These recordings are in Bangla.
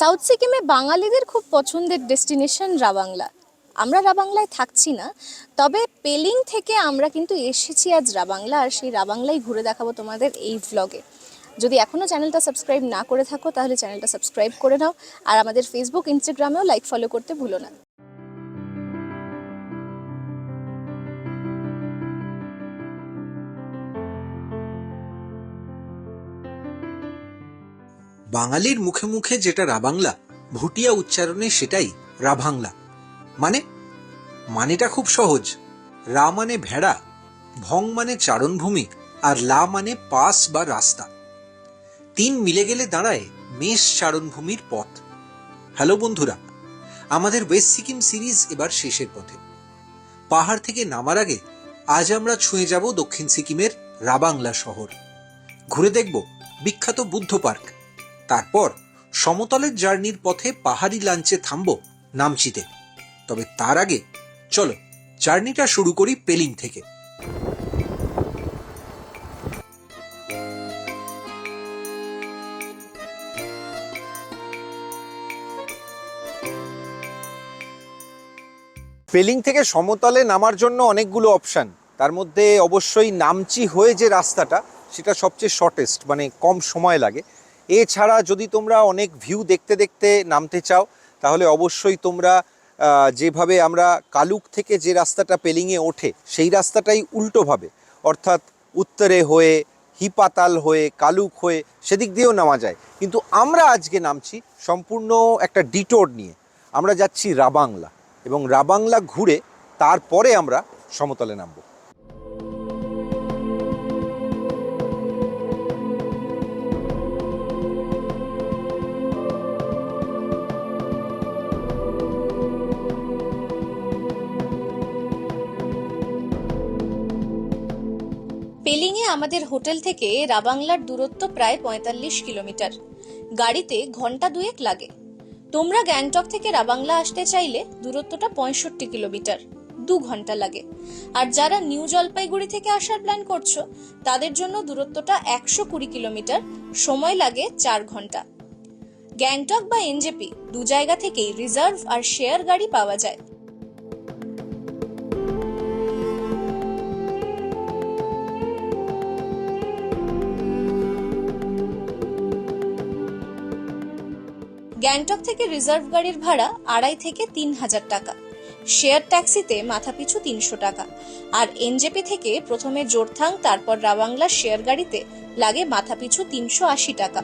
সাউথ সিকিমে বাঙালিদের খুব পছন্দের ডেস্টিনেশন রাবাংলা। আমরা রাবাংলায় থাকছি না, তবে পেলিং থেকে আমরা কিন্তু এসেছি আজ রাবাংলা, আর সেই রাবাংলাই ঘুরে দেখাবো তোমাদের এই ভ্লগে যদি এখনও চ্যানেলটা সাবস্ক্রাইব না করে থাকো, তাহলে চ্যানেলটা সাবস্ক্রাইব করে নাও, আর আমাদের ফেসবুক ইনস্টাগ্রামেও লাইক ফলো করতে ভুলো না। বাঙালির মুখে মুখে যেটা রাবাংলা ভুটিয়া উচ্চারণে সেটাই রাভাংলা মানে? মানেটা খুব সহজ। রা মানে ভেড়া, ভং মানে চারণভূমি, আর লা মানে পাস বা রাস্তা। তিন মিলে গেলে দাঁড়ায় মেষ চারণভূমির পথ। হ্যালো বন্ধুরা, আমাদের ওয়েস্ট সিকিম সিরিজ এবার শেষের পথে। পাহাড় থেকে নামার আগে আজ আমরা ছুঁয়ে যাব দক্ষিণ সিকিমের রাবাংলা শহর। ঘুরে দেখব বিখ্যাত বুদ্ধ পার্ক। তারপর সমতলের জার্নির পথে পাহাড়ি লাঞ্চে থামব নামচিতে। তবে তার আগে চলো, জার্নিটা শুরু করি পেলিং থেকে। পেলিং থেকে সমতলে নামার জন্য অনেকগুলো অপশান। তার মধ্যে অবশ্যই নামচি হয়ে যে রাস্তাটা, সেটা সবচেয়ে শর্টেস্ট মানে কম সময় লাগে। এছাড়া যদি তোমরা অনেক ভিউ দেখতে দেখতে নামতে চাও, তাহলে অবশ্যই তোমরা যেভাবে আমরা কালুক থেকে যে রাস্তাটা পেলিংয়ে ওঠে, সেই রাস্তাটাই উল্টোভাবে অর্থাৎ উত্তরে হয়ে, হিপাতাল হয়ে, কালুক হয়ে, সেদিক দিয়েও নামা যায়। কিন্তু আমরা আজকে নামছি সম্পূর্ণ একটা ডিটোর নিয়ে। আমরা যাচ্ছি রাবাংলা এবং রাবাংলা ঘুরে তারপরে আমরা সমতলে নামবো। পেলিংয়ে আমাদের হোটেল থেকে রাবাংলার দূরত্ব প্রায় পঁয়তাল্লিশ কিলোমিটার। গাড়িতে ঘণ্টা দুয়েক লাগে। তোমরা গ্যাংটক থেকে রাবাংলা আসতে চাইলে দূরত্বটা পঁয়ষট্টি কিলোমিটার, দু ঘণ্টা লাগে। আর যারা নিউ জলপাইগুড়ি থেকে আসার প্ল্যান করছ, তাদের জন্য দূরত্বটা একশো কুড়ি কিলোমিটার, সময় লাগে চার ঘণ্টা। গ্যাংটক বা এনজেপি দু জায়গা থেকেই রিজার্ভ আর শেয়ার গাড়ি পাওয়া যায়। গ্যাংটক থেকে রিজার্ভ গাড়ির ভাড়া আড়াই থেকে তিন হাজার টাকা। শেয়ার ট্যাক্সিতে মাথাপিছু তিনশো টাকা। আর এনজেপি থেকে প্রথমে জোরথাং, তারপর রাবাংলা শেয়ার গাড়িতে লাগে মাথাপিছু তিনশো আশি টাকা।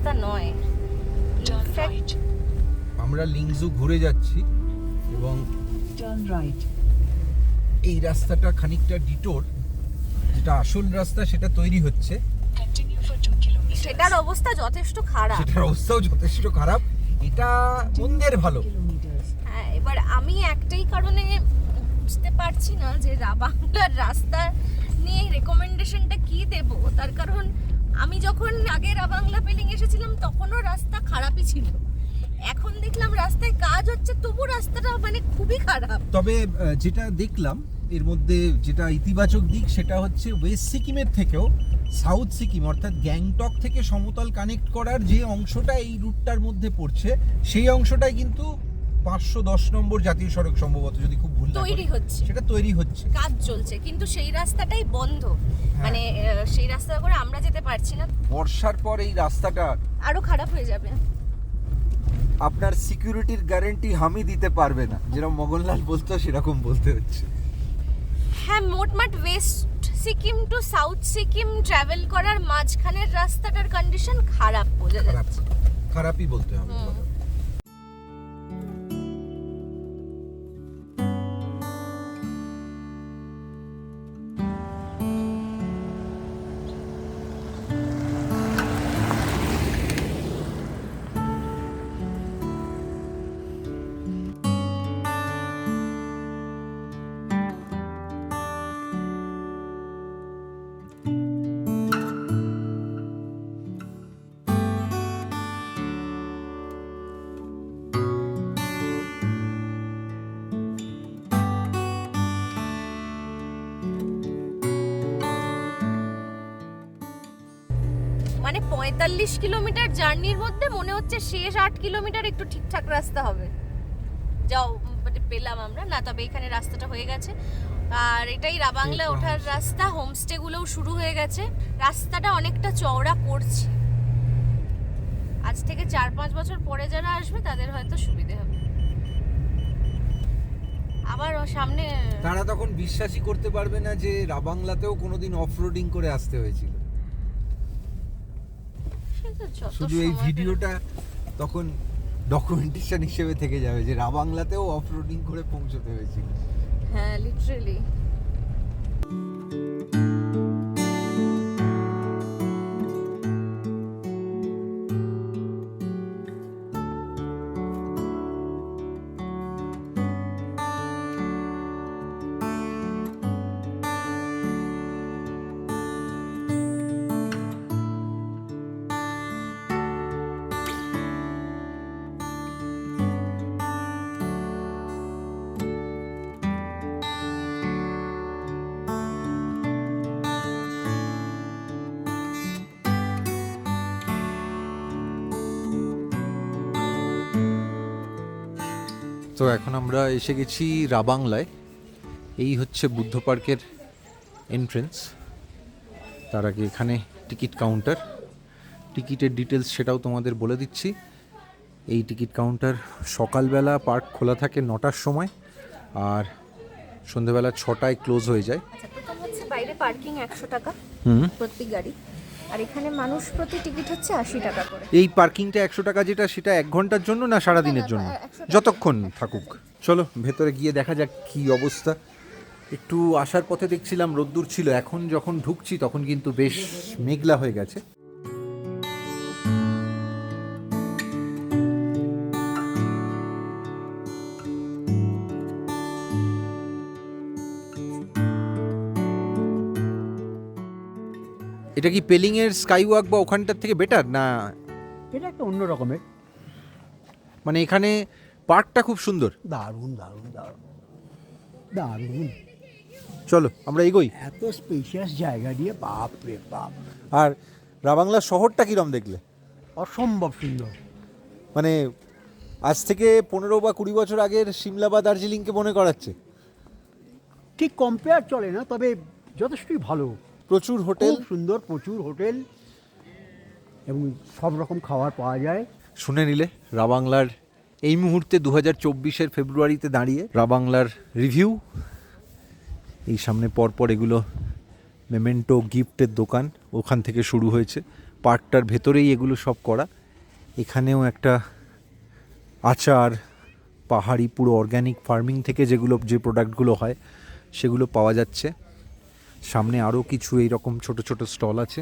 রাস্তা নয়। আমরা লিংজু ঘুরে যাচ্ছি এবং Turn right. এই রাস্তাটা খানিকটা ডিটোর যেটা আসল রাস্তা সেটা তৈরি হচ্ছে। Continue for 2 kilometers. সেটার অবস্থা যথেষ্ট খারাপ। সেটার অবস্থাও যথেষ্ট খারাপ। এটা মন্দের ভালো। হ্যাঁ এবার আমি একটাই কারণে বুঝতে পারছি না যে রাবাংলার রাস্তা নিয়ে রেকমেন্ডেশনটা কি দেব? তার কারণ আমি যখন আগে রাবাংলা পেলিং এসেছিলাম, তখনও রাস্তা খারাপই ছিল। এখন দেখলাম রাস্তায় কাজ হচ্ছে তবু রাস্তাটা মানে খুবই খারাপ। তবে যেটা দেখলাম, এর মধ্যে যেটা ইতিবাচক দিক, সেটা হচ্ছে ওয়েস্ট সিকিমের থেকেও সাউথ সিকিম অর্থাৎ গ্যাংটক থেকে সমতল কানেক্ট করার যে অংশটা এই রুটটার মধ্যে পড়ছে, সেই অংশটাই কিন্তু পাঁচশো দশ নম্বর জাতীয় সড়ক সম্ভবত যদি খুব ভুল তৈরি হচ্ছে। সেটা তৈরি হচ্ছে। কাজ চলছে কিন্তু সেই রাস্তাটাই বন্ধ। মানে সেই রাস্তা করে আমরা যেতে পারছি না। বর্ষার পর এই রাস্তাটা আরও খারাপ হয়ে যাবে। আপনার সিকিউরিটির গ্যারেন্টি আমি দিতে পারবে না। যেরকম মগনলাল বলতো সেরকম বলতে হচ্ছে। হ্যাঁ মোটমাট west Sikkim to south Sikkim travel করার মাঝখানের রাস্তাটার কন্ডিশন খারাপ বোঝা যাচ্ছে। খারাপই বলতে হবে। পঁয়তাল্লিশ কিলোমিটার জার্নির মধ্যে মনে হচ্ছে শেষ আট কিলোমিটার একটু ঠিকঠাক রাস্তা হবে। যাও মানে পেলাম আমরা। না তবে এখানে রাস্তাটা হয়ে গেছে। আর এটাই রাবাংলা ওঠার রাস্তা হোমস্টে গুলোও শুরু হয়ে গেছে। রাস্তাটা অনেকটা চওড়া করছে। আজ থেকে চার পাঁচ বছর পরে যারা আসবে তাদের হয়তো সুবিধে হবে। আবার সামনে তারা তখন বিশ্বাসই করতে পারবে না যে রাবাংলাতেও কোনোদিন অফরোডিং করে আসতে হয়েছিল। শুধু এই ভিডিওটা তখন ডকুমেন্টেশন হিসেবে থেকে যাবে যে রাবাংলাতেও অফরোডিং করে পৌঁছতে হয়েছিল। হ্যাঁ লিটারেলি তো এখন আমরা এসে গেছি রাবাংলায়। এই হচ্ছে বুদ্ধ পার্কের এন্ট্রেন্স তার আগে এখানে টিকিট কাউন্টার টিকিটের ডিটেলস সেটাও তোমাদের বলে দিচ্ছি। এই টিকিট কাউন্টার সকালবেলা পার্ক খোলা থাকে নটার সময় আর সন্ধেবেলা ছটায় ক্লোজ হয়ে যায়। আচ্ছা প্রথম হচ্ছে বাইরে পার্কিং একশো টাকা হুম। প্রতি গাড়ি। আর এখানে মানুষ প্রতি টিকিট হচ্ছে আশি টাকা করে। এই পার্কিংটা একশো টাকা যেটা সেটা এক ঘণ্টার জন্য না সারা দিনের জন্য? না, 100 টাকা। যতক্ষণ থাকুক। চলো ভেতরে গিয়ে দেখা যাক কি অবস্থা। একটু আসার পথে দেখছিলাম রোদ্দুর ছিল এখন যখন ঢুকছি তখন কিন্তু বেশ মেঘলা হয়ে গেছে। এটা কি পেলিং এর স্কাই ওয়াক বা ওখানটার থেকে বেটার না। এটা একটা অন্য রকমের। মানে এখানে পার্কটা খুব সুন্দর। দারুণ দারুণ দারুণ। দারুণ। চলো আমরা এগোই। এত স্পেশিয়াস জায়গা দিয়ে বাপ রে বাপ। আর রাবাংলা শহরটা কিরম দেখলে? অসম্ভব সুন্দর। মানে আজ থেকে পনেরো বা কুড়ি বছর আগের সিমলা বা দার্জিলিংকে মনে করাচ্ছে। ঠিক কম্পেয়ার চলে না তবে যথেষ্টই ভালো। প্রচুর হোটেল। খুব সুন্দর প্রচুর হোটেল এবং সব রকম খাবার পাওয়া যায়। শুনে নিলে রাবাংলার এই মুহূর্তে দু হাজার চব্বিশের ফেব্রুয়ারিতে দাঁড়িয়ে রাবাংলার রিভিউ। এই সামনে পরপর এগুলো মেমেন্টো গিফটের দোকান ওখান থেকে শুরু হয়েছে। পার্কটার ভেতরেই এগুলো সব করা। এখানেও একটা আচার পাহাড়ি পুরো অর্গ্যানিক ফার্মিং থেকে যেগুলো যে প্রোডাক্টগুলো হয় সেগুলো পাওয়া যাচ্ছে। সামনে আরও কিছু এইরকম ছোট ছোট স্টল আছে।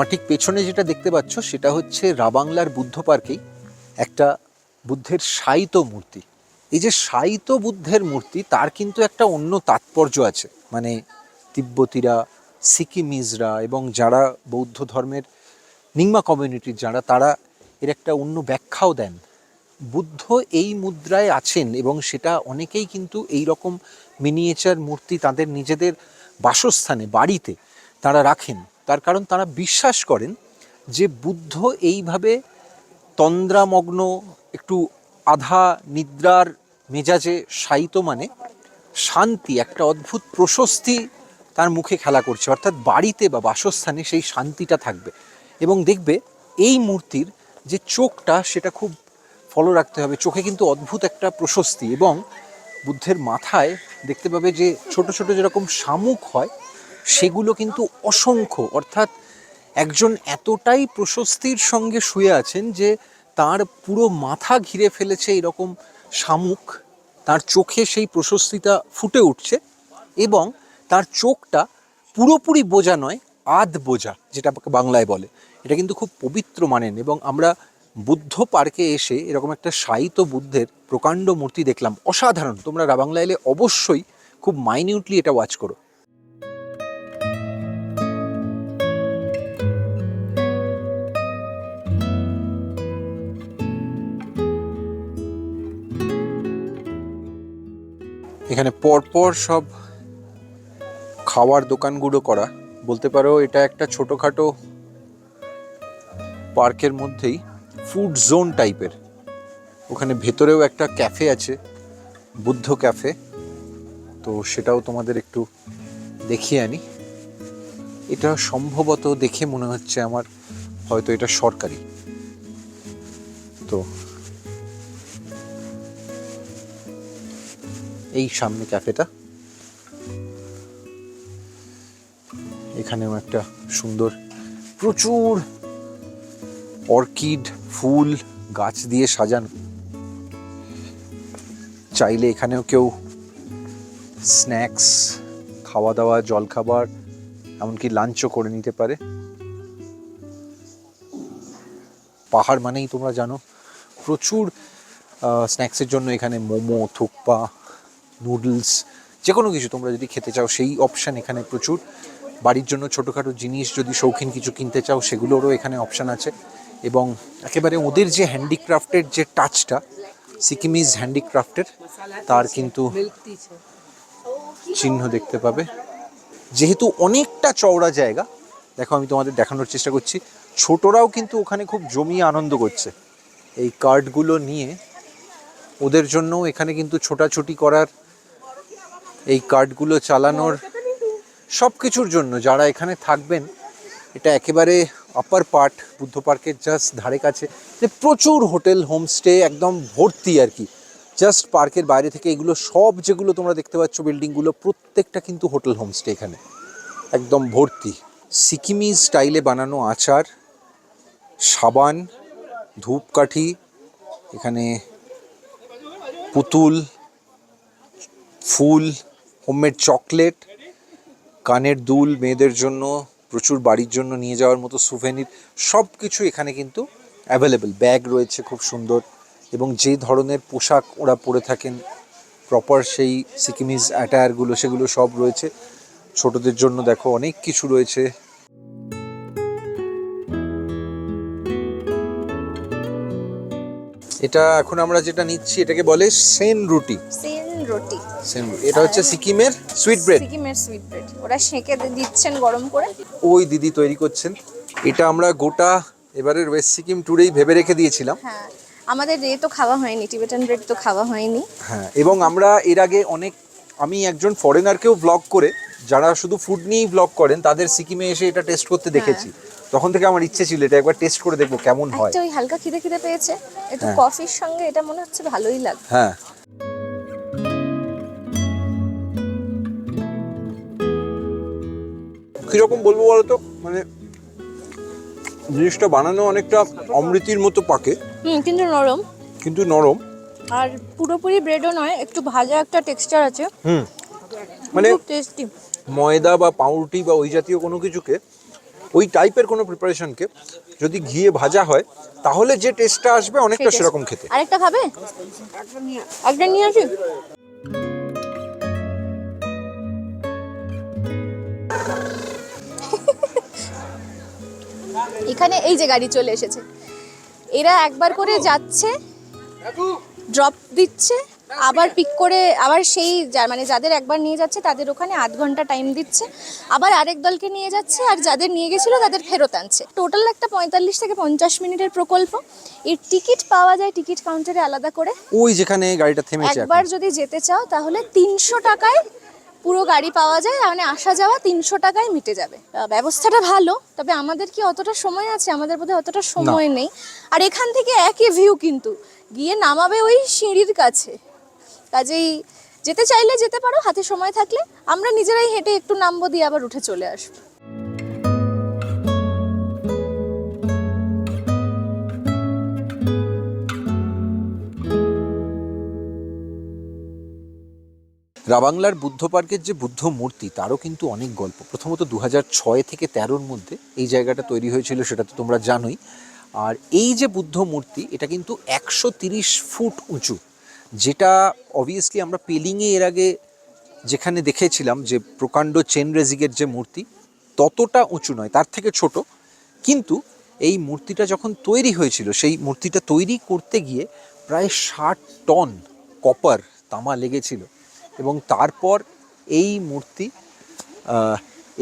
আমার ঠিক পেছনে যেটা দেখতে পাচ্ছ, সেটা হচ্ছে রাবাংলার বুদ্ধ পার্কেই একটা বুদ্ধের শায়িত মূর্তি। এই যে শায়িত বুদ্ধের মূর্তি, তার কিন্তু একটা অন্য তাৎপর্য আছে। মানে তিব্বতীরা, সিকিমিজরা এবং যারা বৌদ্ধ ধর্মের নিংমা কমিউনিটির যারা, তারা এর একটা অন্য ব্যাখ্যাও দেন। বুদ্ধ এই মুদ্রায় আছেন এবং সেটা অনেকেই কিন্তু এই রকম মিনিয়েচার মূর্তি তাদের নিজেদের বাসস্থানে, বাড়িতে তারা রাখেন। তার কারণ তারা বিশ্বাস করেন যে বুদ্ধ এইভাবে তন্দ্রামগ্ন, একটু আধা নিদ্রার মেজাজে শায়িত মানে শান্তি, একটা অদ্ভুত প্রশস্তি তার মুখে খেলা করছে। অর্থাৎ বাড়িতে বা বাসস্থানে সেই শান্তিটা থাকবে। এবং দেখবে এই মূর্তির যে চোখটা, সেটা খুব ফলো রাখতে হবে। চোখে কিন্তু অদ্ভুত একটা প্রশস্তি এবং বুদ্ধের মাথায় দেখতে পাবে যে ছোট ছোট যেরকম শামুক হয় সেগুলো কিন্তু অসংখ্য। অর্থাৎ একজন এতটাই প্রশস্তির সঙ্গে শুয়ে আছেন যে তার পুরো মাথা ঘিরে ফেলেছে এরকম শামুক। তার চোখে সেই প্রশস্তিটা ফুটে উঠছে এবং তার চোখটা পুরোপুরি বোঝা নয়, আধ বোঝা যেটা বাংলায় বলে। এটা কিন্তু খুব পবিত্র মানেন এবং আমরা বুদ্ধ পার্কে এসে এরকম একটা শায়িত বুদ্ধের প্রকাণ্ড মূর্তি দেখলাম। অসাধারণ। তোমরা রাবাংলা এলে অবশ্যই খুব মাইনিউটলি এটা ওয়াচ করো। এখানে পরপর সব খাওয়ার দোকানগুলো করা। বলতে পারো এটা একটা ছোটোখাটো পার্কের মধ্যেই ফুড জোন টাইপের ওখানে ভেতরেও একটা ক্যাফে আছে, বুদ্ধ ক্যাফে তো সেটাও তোমাদের একটু দেখিয়ে আনি। এটা সম্ভবত দেখে মনে হচ্ছে আমার, হয়তো এটা সরকারি। তো এই সামনে ক্যাফেটা। এখানেও একটা সুন্দর, প্রচুর অর্কিড, ফুল, গাছ দিয়ে সাজানো। চাইলে এখানেও কেউ স্ন্যাক্স খাওয়া দাওয়া জলখাবার, এমনকি লাঞ্চও করে নিতে পারে। পাহাড় মানেই তোমরা জানো, প্রচুর স্ন্যাক্সের জন্য এখানে মোমো, থুকপা নুডলস যে কোনো কিছু তোমরা যদি খেতে চাও, সেই অপশান এখানে প্রচুর। বাড়ির জন্য ছোটোখাটো জিনিস যদি শৌখিন কিছু কিনতে চাও, সেগুলোরও এখানে অপশান আছে। এবং একেবারে ওদের যে হ্যান্ডিক্রাফটের যে টাচটা সিকিমিজ হ্যান্ডিক্রাফটের তার কিন্তু চিহ্ন দেখতে পাবে। যেহেতু অনেকটা চওড়া জায়গা, দেখো আমি তোমাদের দেখানোর চেষ্টা করছি। ছোটরাও কিন্তু ওখানে খুব জমিয়ে আনন্দ করছে। এই কার্ডগুলো নিয়ে ওদের জন্য এখানে কিন্তু ছোটাছুটি করার এই কার্ডগুলো চালানোর সব কিছুর জন্য যারা এখানে থাকবেন, এটা একেবারে আপার পার্ট বুদ্ধ পার্কের জাস্ট ধারে কাছে। যে প্রচুর হোটেল, হোমস্টে, একদম ভর্তি আর কি। জাস্ট পার্কের বাইরে থেকে এগুলো সব যেগুলো তোমরা দেখতে পাচ্ছ বিল্ডিংগুলো, প্রত্যেকটা কিন্তু হোটেল, হোমস্টে এখানে। একদম ভর্তি। সিকিমি স্টাইলে বানানো আচার, সাবান, ধূপকাঠি, এখানে পুতুল, ফুল হোমমেড চকলেট কানের দুল মেয়েদের জন্য, প্রচুর বাড়ির জন্য নিয়ে যাওয়ার মতো সুভেনির সব কিছু এখানে কিন্তু অ্যাভেলেবেল ব্যাগ রয়েছে খুব সুন্দর এবং যে ধরনের পোশাক ওরা পরে থাকেন প্রপার সেই সিকিমিজ অ্যাটায়ারগুলো সেগুলো সব রয়েছে। ছোটদের জন্য দেখো অনেক কিছু রয়েছে। এটা এখন আমরা যেটা নিচ্ছি, এটাকে বলে সেন রুটি। সেন রুটি। এটা হচ্ছে সিকিমের সুইট ব্রেড সিকিমের সুইট ব্রেড ওরা সেঁকে দিচ্ছেন গরম করে। ওই দিদি তৈরি করছেন। এটা আমরা গোটা এবারের ওয়েস্ট সিকিম ট্যুরেই ভেবে রেখে দিয়েছিলাম। হ্যাঁ। আমাদের এ তো খাওয়া হয়নি টিবেটান ব্রেড তো খাওয়া হয়নি। হ্যাঁ এবং আমরা এর আগে অনেক আমি একজন ফরেনারকেও ব্লগ করে যারা শুধু ফুড নিয়েই ব্লগ করেন তাদের সিকিমে এসে এটা টেস্ট করতে দেখেছি। তখন থেকে আমার ইচ্ছে ছিল এটা একবার টেস্ট করে দেখব কেমন হয়। একটা ওই হালকা খিদে খিদে পেয়েছে। একটু হ্যাঁ। কফির সঙ্গে এটা মনে হচ্ছে ভালোই লাগবে হ্যাঁ। কীরকম বলব বলো তো মানে জিনিসটা বানানো অনেকটা অমৃতির মতো পাকে। হুম কিন্তু নরম। কিন্তু নরম। আর পুরোপুরি ব্রেডও নয় একটু ভাজা একটা টেক্সচার আছে। হুম। মানে টেস্টি ময়দা বা পাউরুটি বা ওই জাতীয় কোনো কিছুকে ওই টাইপের কোনো প্রিপারেশনকে যদি ঘিয়ে ভাজা হয় তাহলে যে টেস্টটা আসবে অনেকটা সেরকম খেতে। আরেকটা খাবে? একটা নিয়ে আসি। এখানে এই যে গাড়ি চলে এসেছে। এরা একবার করে যাচ্ছে ড্রপ দিচ্ছে আবার পিক করে আবার সেই মানে যাদের একবার নিয়ে যাচ্ছে তাদের ওখানে আধ ঘণ্টা টাইম দিচ্ছে। আবার আরেক দলকে নিয়ে যাচ্ছে আর যাদের নিয়ে গেছিল তাদের ফেরত আনছে। টোটাল একটা পঁয়তাল্লিশ থেকে পঞ্চাশ মিনিটের প্রকল্প। এর টিকিট পাওয়া যায় টিকিট কাউন্টারে আলাদা করে। ওই যেখানে গাড়িটা থেমেছে একবার যদি যেতে চাও তাহলে তিনশো টাকায় পুরো গাড়ি পাওয়া যায় মানে আসা যাওয়া তিনশো টাকায় মিটে যাবে। ব্যবস্থাটা ভালো তবে আমাদের কি অতটা সময় আছে? আমাদের বোধহয় অতটা সময় নেই। আর এখান থেকে একই ভিউ কিন্তু গিয়ে নামাবে ওই সিঁড়ির কাছে। কাজেই যেতে চাইলে যেতে পারো হাতে সময় থাকলে। আমরা নিজেরাই হেঁটে একটু নামবো দিয়ে আবার উঠে চলে আসব। রাবাংলার বুদ্ধ পার্কের যে বুদ্ধ মূর্তি, তারও কিন্তু অনেক গল্প। প্রথমত দু হাজার ছয় থেকে তেরোর মধ্যে এই জায়গাটা তৈরি হয়েছিল, সেটা তো তোমরা জানোই। আর এই যে বুদ্ধ মূর্তি, এটা কিন্তু একশো তিরিশ ফুট উঁচু, যেটা অবভিয়াসলি আমরা পেলিংয়ে এর আগে যেখানে দেখেছিলাম যে প্রকাণ্ড চেন রেজিগের যে মূর্তি, ততটা উঁচু নয়, তার থেকে ছোট। কিন্তু এই মূর্তিটা যখন তৈরি হয়েছিল, সেই মূর্তিটা তৈরি করতে গিয়ে প্রায় ষাট টন কপার তামা লেগেছিল। এবং তারপর এই মূর্তি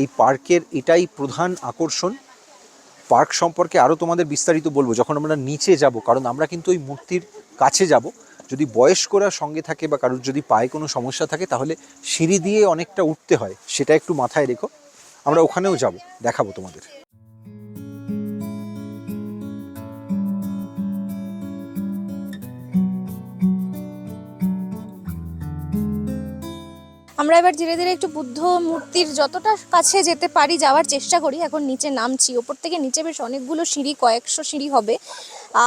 এই পার্কের এটাই প্রধান আকর্ষণ। পার্ক সম্পর্কে আরও তোমাদের বিস্তারিত বলব, যখন আমরা নিচে যাব, কারণ আমরা কিন্তু ওই মূর্তির কাছে যাব। যদি বয়স্করা সঙ্গে থাকে বা কারোর যদি পায়ে কোনো সমস্যা থাকে, তাহলে সিঁড়ি দিয়ে অনেকটা উঠতে হয়, সেটা একটু মাথায় রেখো। আমরা ওখানেও যাব, দেখাবো তোমাদের। আমরা এবার ধীরে ধীরে একটু বুদ্ধ মূর্তির যতটা কাছে যেতে পারি যাওয়ার চেষ্টা করি, এখন নিচে নামছি। ওপর থেকে নিচে বেশ অনেকগুলো সিঁড়ি, কয়েকশো সিঁড়ি হবে।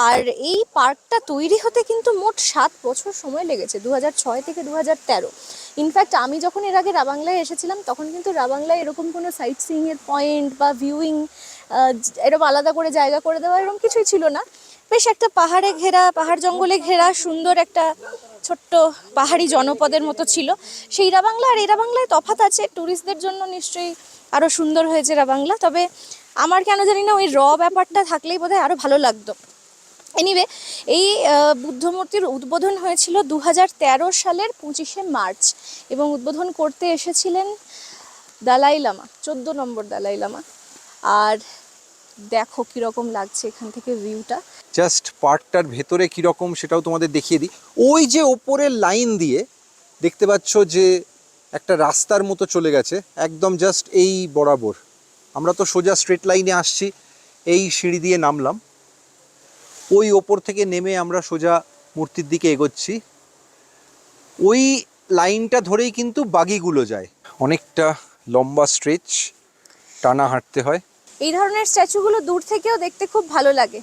আর এই পার্কটা তৈরি হতে কিন্তু মোট সাত বছর সময় লেগেছে দু ছয় থেকে দু হাজার তেরো ইনফ্যাক্ট আমি যখন এর আগে রাবাংলায় এসেছিলাম, তখন কিন্তু রাবাংলায় এরকম কোনো সাইট সিইংয়ের পয়েন্ট বা ভিউইং এরকম আলাদা করে জায়গা করে দেওয়া এরকম কিছুই ছিল না। বেশ একটা পাহাড়ে ঘেরা, পাহাড় জঙ্গলে ঘেরা, সুন্দর একটা ছোট্ট পাহাড়ি জনপদের মতো ছিল। সেই রাবাংলা আর এরা বাংলায় তফাৎ আছে ট্যুরিস্টদের জন্য নিশ্চয়ই আরও সুন্দর হয়েছে রাবাংলা। তবে আমার কেন জানি না ওই র ব্যাপারটা থাকলেই বোধহয় আরও ভালো লাগতো। এনিওয়ে এই আহ, বুদ্ধ মূর্তির উদ্বোধন হয়েছিল দু হাজার তেরো সালের পঁচিশে মার্চ এবং উদ্বোধন করতে এসেছিলেন দালাই লামা চোদ্দ নম্বর দালাই লামা। আর দেখো কীরকম লাগছে এখান থেকে ভিউটা জাস্ট পার্কটার ভেতরে কীরকম সেটাও তোমাদের দেখিয়ে দিই। ওই যে ওপরের লাইন দিয়ে দেখতে পাচ্ছ যে একটা রাস্তার মতো চলে গেছে, একদম জাস্ট এই বরাবর। আমরা তো সোজা স্ট্রেট লাইনে আসছি, এই সিঁড়ি দিয়ে নামলাম। ওই ওপর থেকে নেমে আমরা সোজা মূর্তির দিকে এগোচ্ছি। ওই লাইনটা ধরেই কিন্তু বাগিগুলো যায়। অনেকটা লম্বা স্ট্রেচ টানা হাঁটতে হয়। এই ধরনের স্ট্যাচুগুলো দূর থেকেও দেখতে খুব ভালো লাগে।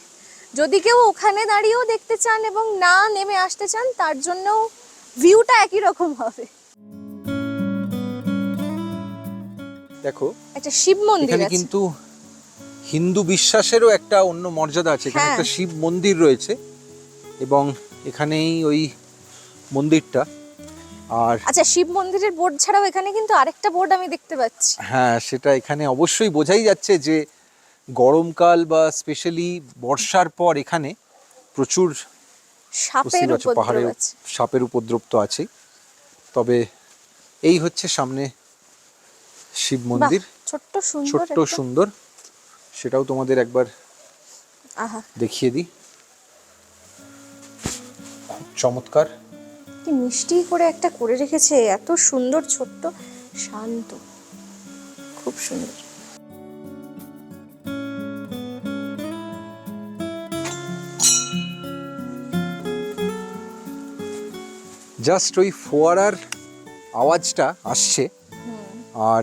যদি কেউ ওখানে দাঁড়িয়েও দেখতে চান এবং না নেমে আসতে চান তার জন্যও ভিউটা একই রকম হবে। দেখো একটা শিব মন্দির আছে। কিন্তু হিন্দু বিশ্বাসেরও একটা অন্য মর্যাদা আছে। এখানে হ্যাঁ। একটা শিব মন্দির রয়েছে এবং এখানেই ওই মন্দিরটা। আর আচ্ছা শিব মন্দিরের বোর্ড ছাড়াও এখানে কিন্তু আরেকটা বোর্ড আমি দেখতে পাচ্ছি। হ্যাঁ সেটা এখানে অবশ্যই বোঝাই যাচ্ছে যে গরমকাল বা স্পেশালি বর্ষার পর এখানে প্রচুর সাপের পাহাড়ে সাপের উপদ্রব তো আছেই তবে এই হচ্ছে সামনে শিব মন্দির। ছোট্ট সুন্দর ছোট্ট সুন্দর। সেটাও তোমাদের একবার আহা। দেখিয়ে দিই। চমৎকার। কি মিষ্টি করে একটা করে রেখেছে এত সুন্দর ছোট্ট শান্ত। খুব সুন্দর। জাস্ট ওই ফোয়ারার আওয়াজটা আসছে। আর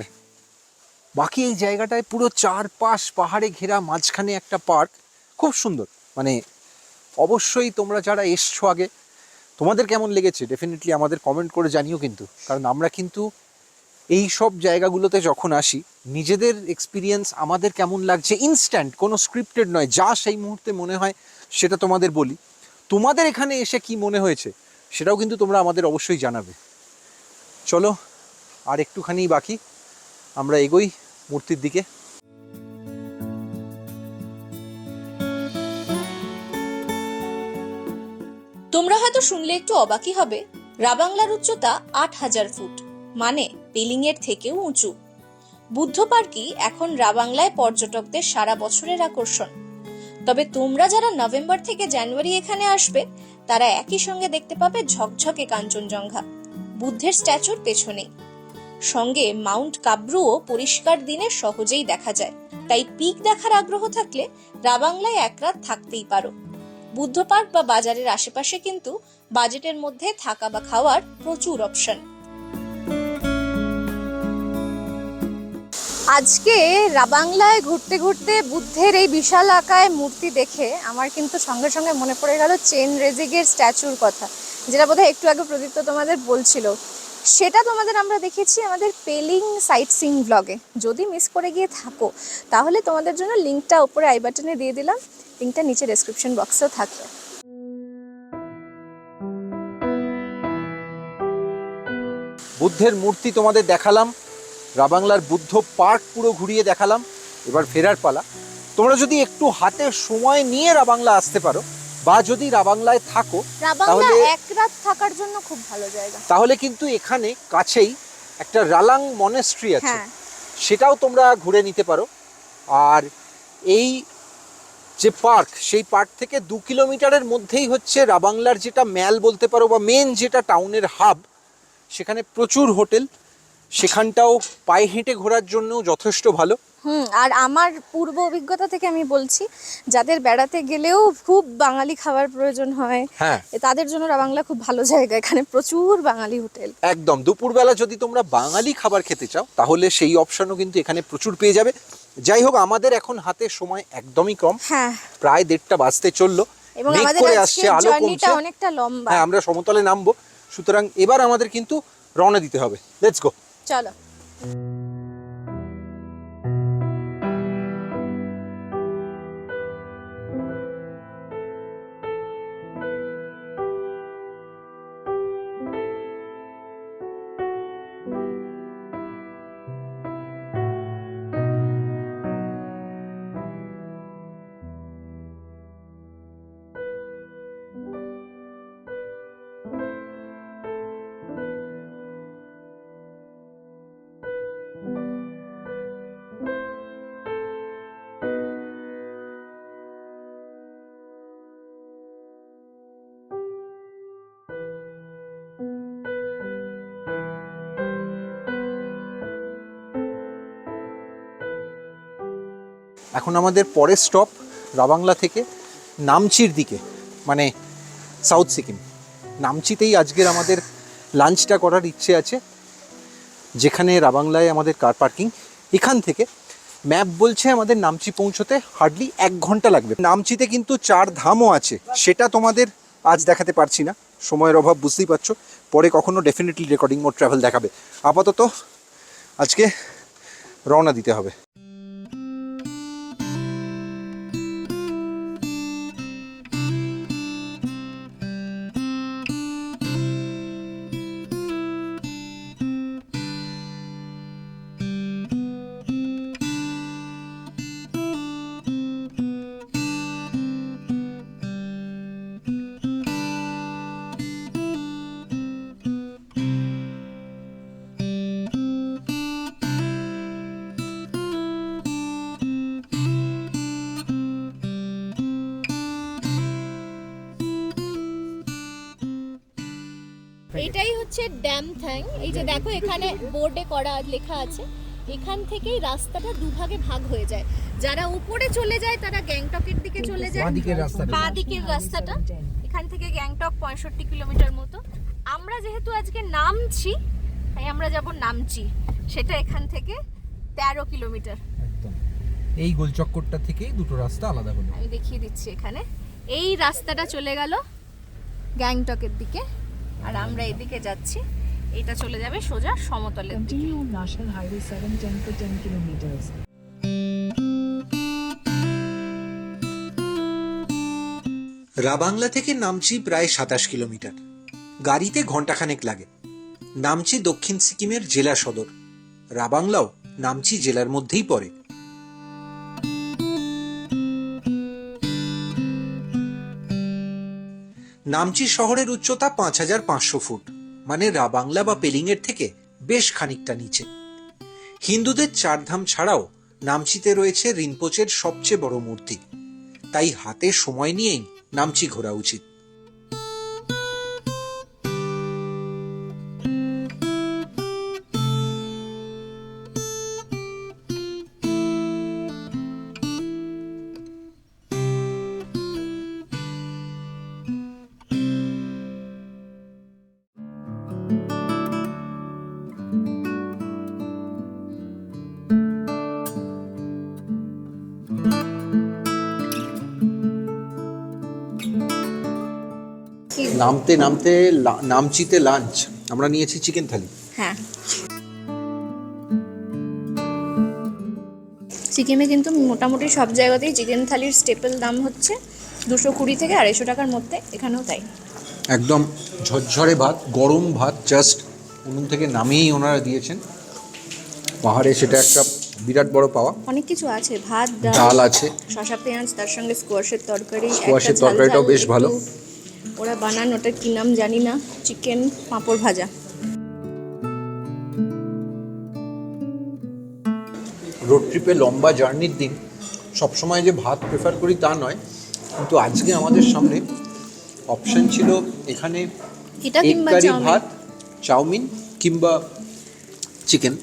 বাকি এই জায়গাটায় পুরো চারপাশ পাহাড়ে ঘেরা মাঝখানে একটা পার্ক। খুব সুন্দর। মানে অবশ্যই তোমরা যারা এসছো আগে তোমাদের কেমন লেগেছে? ডেফিনেটলি আমাদের কমেন্ট করে জানিও কিন্তু। কারণ আমরা কিন্তু এই সব জায়গাগুলোতে যখন আসি, নিজেদের এক্সপিরিয়েন্স আমাদের কেমন লাগছে? ইনস্ট্যান্ট কোনো স্ক্রিপ্টেড নয়। যা সেই মুহূর্তে মনে হয়, সেটা তোমাদের বলি। তোমাদের এখানে এসে কি মনে হয়েছে, সেটাও কিন্তু তোমরা আমাদের অবশ্যই জানাবে। চলো, আর একটুখানি বাকি। আমরা এগোই, মূর্তির দিকে। তোমরা হয়তো শুনলে একটু অবাকই হবে। রাবাংলার উচ্চতা আট হাজার ফুট মানে পেলিং এর থেকেও উঁচু। বুদ্ধ পার্কই এখন রাবাংলায় পর্যটকদের সারা বছরের আকর্ষণ। তবে তোমরা যারা নভেম্বর থেকে জানুয়ারি এখানে আসবে, তারা একই সঙ্গে দেখতে পাবে ঝকঝকে কাঞ্চনজঙ্ঘা। বুদ্ধের স্ট্যাচুর পেছনেই সঙ্গে মাউন্ট কাব্রুও পরিষ্কার দিনে সহজেই দেখা যায়। তাই পিক দেখার আগ্রহ থাকলে রাবাংলায় এক রাত থাকতেই পারো। বুদ্ধ পার্ক বা বাজারের আশেপাশে কিন্তু বাজেটের মধ্যে থাকা বা খাওয়ার প্রচুর অপশন আজকে রাবাংলায় ঘুরতে ঘুরতে বুদ্ধের এই বিশাল আকায় মূর্তি দেখে আমার কিন্তু সঙ্গে সঙ্গে মনে পড়ে গেল চেন রেজিগের স্ট্যাচুর কথা, যেটা বোধহয় একটু আগে প্রদীপ্ত তোমাদের বলছিল। সেটা তোমাদের আমরা দেখেছি আমাদের পেলিং সাইট সিং ব্লগে। যদি মিস করে গিয়ে থাকো, তাহলে তোমাদের জন্য লিঙ্কটা ওপরে আই বাটনে দিয়ে দিলাম। লিঙ্কটা নিচে ডেসক্রিপশন বক্সেও থাকবে। বুদ্ধের মূর্তি তোমাদের দেখালাম রাবাংলার বুদ্ধ পার্ক পুরো ঘুরিয়ে দেখালাম এবার ফেরার পালা। তোমরা যদি একটু হাতে সময় নিয়ে রাবাংলা আসতে পারো বা যদি রাবাংলায় থাকো তাহলে- এক রাত থাকার জন্য খুব ভালো জায়গা। তাহলে কিন্তু এখানে কাছেই একটা রালাং মনেস্ট্রি আছে। হ্যাঁ। সেটাও তোমরা ঘুরে নিতে পারো। আর এই যে পার্ক, সেই পার্ক থেকে দু কিলোমিটারের মধ্যেই হচ্ছে রাবাংলার যেটা ম্যাল বলতে পারো বা মেন যেটা টাউনের হাব, সেখানে প্রচুর হোটেল। সেখানটাও পায়ে হেঁটে ঘোরার জন্যও যথেষ্ট ভালো। হুম আর আমার পূর্ব অভিজ্ঞতা থেকে আমি বলছি যাদের বেড়াতে গেলেও খুব বাঙালি খাবার প্রয়োজন হয় হ্যাঁ। তাদের জন্য রাবাংলা খুব ভালো জায়গা এখানে প্রচুর বাঙালি হোটেল। একদম দুপুরবেলা যদি তোমরা বাঙালি খাবার খেতে চাও তাহলে সেই অপশনও কিন্তু এখানে প্রচুর পেয়ে যাবে। যাই হোক আমাদের এখন হাতে সময় একদমই কম। হ্যাঁ। প্রায় দেড়টা বাজতে চলল। এবং আমাদের আজকে আসছে আলো জার্নিটা কমছে। অনেকটা লম্বা। হ্যাঁ আমরা সমতলে নামবো। সুতরাং এবার আমাদের কিন্তু রওনা দিতে হবে। লেটস গো চলো। এখন আমাদের পরের স্টপ রাবাংলা থেকে নামচির দিকে মানে সাউথ সিকিম। নামচিতেই আজকের আমাদের লাঞ্চটা করার ইচ্ছে আছে, যেখানে রাবাংলায় আমাদের কার পার্কিং এখান থেকে ম্যাপ বলছে আমাদের নামচি পৌঁছতে হার্ডলি এক ঘণ্টা লাগবে। নামচিতে কিন্তু চার ধামও আছে, সেটা তোমাদের আজ দেখাতে পারছি না। সময়ের অভাব, বুঝতেই পারছ। পরে কখনো ডেফিনেটলি রেকর্ডিং মোড ট্রাভেল দেখাবে। আপাতত আজকে রওনা দিতে হবে। হচ্ছে ড্যাম থ্যাং এই যে দেখো এখানে বোর্ডে করা লেখা আছে এখান থেকেই রাস্তাটা দুভাগে ভাগ হয়ে যায়। যারা উপরে চলে যায় তারা গ্যাংটকের দিকে চলে যায়। বাঁ দিকের রাস্তাটা। এখান থেকে গ্যাংটক পঁয়ষট্টি কিলোমিটার মতো। আমরা যেহেতু আজকে নামছি তাই আমরা যাব নামছি সেটা এখান থেকে তেরো কিলোমিটার। এই গোলচক্করটা থেকেই দুটো রাস্তা আলাদা হলো। আমি দেখিয়ে দিচ্ছি এখানে। এই রাস্তাটা চলে গেল গ্যাংটকের দিকে। আর আমরা এদিকে যাচ্ছি। এটা চলে যাবে সোজা সমতলের দিকে। 710 for 10 kilometers. রাবাংলা থেকে নামচি প্রায় সাতাশ কিলোমিটার। গাড়িতে ঘন্টাখানেক লাগে। নামচি দক্ষিণ সিকিমের জেলা সদর। রাবাংলাও নামচি জেলার মধ্যেই পড়ে। নামচি শহরের উচ্চতা পাঁচ হাজার পাঁচশো ফুট মানে রাবাংলা বা পেলিংয়ের থেকে বেশ খানিকটা নিচে। হিন্দুদের চারধাম ছাড়াও নামচিতে রয়েছে রিনপোচের সবচেয়ে বড় মূর্তি। তাই হাতে সময় নিয়েই নামচি ঘোরা উচিত। নামতে নামতে নামচিতে লাঞ্চ আমরা নিয়েছি চিকেন থালি হ্যাঁ। সিকিমে কিন্তু মোটামুটি সব জায়গাতেই চিকেন থালির স্টেপল দাম হচ্ছে দুশো কুড়ি থেকে আড়াইশো টাকার মধ্যে এখানেও তাই। একদম ঝরঝরে ভাত গরম ভাত জাস্ট উনুন থেকে নামিয়েই ওনারা দিয়েছেন। পাহাড়ে সেটা একটা বিরাট বড় পাওয়া। অনেক কিছু আছে ভাত ডাল আছে। শশা পেঁয়াজ তার সঙ্গে স্কোয়াশের তরকারি স্কোয়াশের তরকারিটাও বেশ ভালো। ওরা বানান ওটা কি নাম জানি না। চিকেন পাঁপড় ভাজা। রোড ট্রিপে লম্বা জার্নির দিন। সবসময় যে ভাত প্রেফার করি তা নয় কিন্তু আজকে আমাদের সামনে অপশন ছিল এখানে কারি ভাত চাউমিন কিংবা চিকেন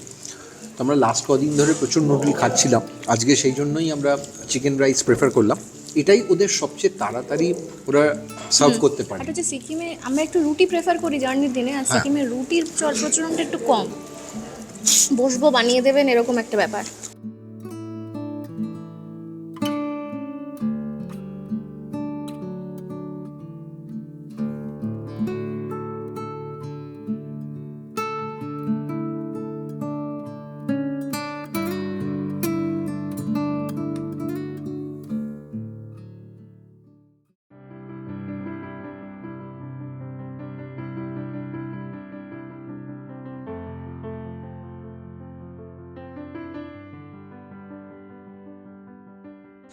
তো আমরা লাস্ট কদিন ধরে প্রচুর নুডল খাচ্ছিলাম। আজকে সেই জন্যই আমরা চিকেন রাইস প্রেফার করলাম। এটাই ওদের সবচেয়ে তাড়াতাড়ি ওরা সার্ভ করতে পারে। আর হচ্ছে সিকিমে আমরা একটু রুটি প্রেফার করি জার্নির দিনে আর হ্যাঁ। সিকিমে রুটির চল প্রচলনটা একটু কম। বসবো বানিয়ে দেবেন এরকম একটা ব্যাপার।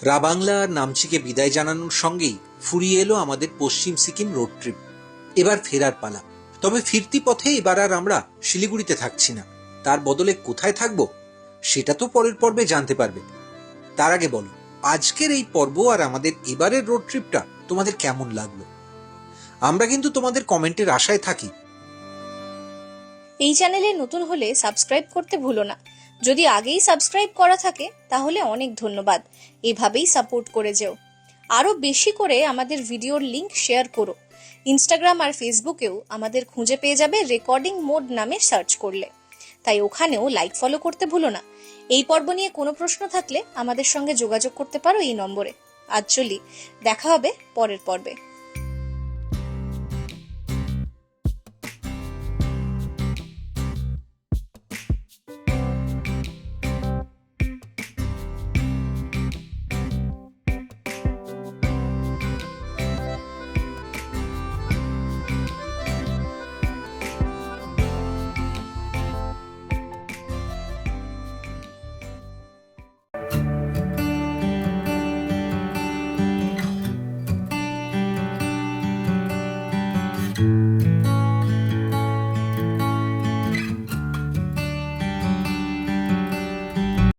রাবাংলা আর নামচিকে বিদায় জানানোর সঙ্গেই ফুরিয়ে এলো আমাদের পশ্চিম সিকিম রোড ট্রিপ এবার ফেরার পালা। তবে ফিরতি পথে এবার আর আমরা শিলিগুড়িতে থাকছি না। তার বদলে কোথায় থাকব, সেটা তো পরের পর্বে জানতে পারবে। তার আগে বলো, আজকের এই পর্ব আর আমাদের এবারের রোড ট্রিপটা তোমাদের কেমন লাগল? আমরা কিন্তু তোমাদের কমেন্টের আশায় থাকি। এই চ্যানেলে নতুন হলে সাবস্ক্রাইব করতে ভুলো না। যদি আগেই সাবস্ক্রাইব করা থাকে, তাহলে অনেক ধন্যবাদ। এভাবেই সাপোর্ট করে যেও। আরও বেশি করে আমাদের ভিডিওর লিংক শেয়ার করো। ইনস্টাগ্রাম আর ফেসবুকেও আমাদের খুঁজে পেয়ে যাবে রেকর্ডিং মোড নামে সার্চ করলে। তাই ওখানেও লাইক ফলো করতে ভুলো না। এই পর্ব নিয়ে কোনো প্রশ্ন থাকলে আমাদের সঙ্গে যোগাযোগ করতে পারো এই নম্বরে। আজ চলি, দেখা হবে পরের পর্বে।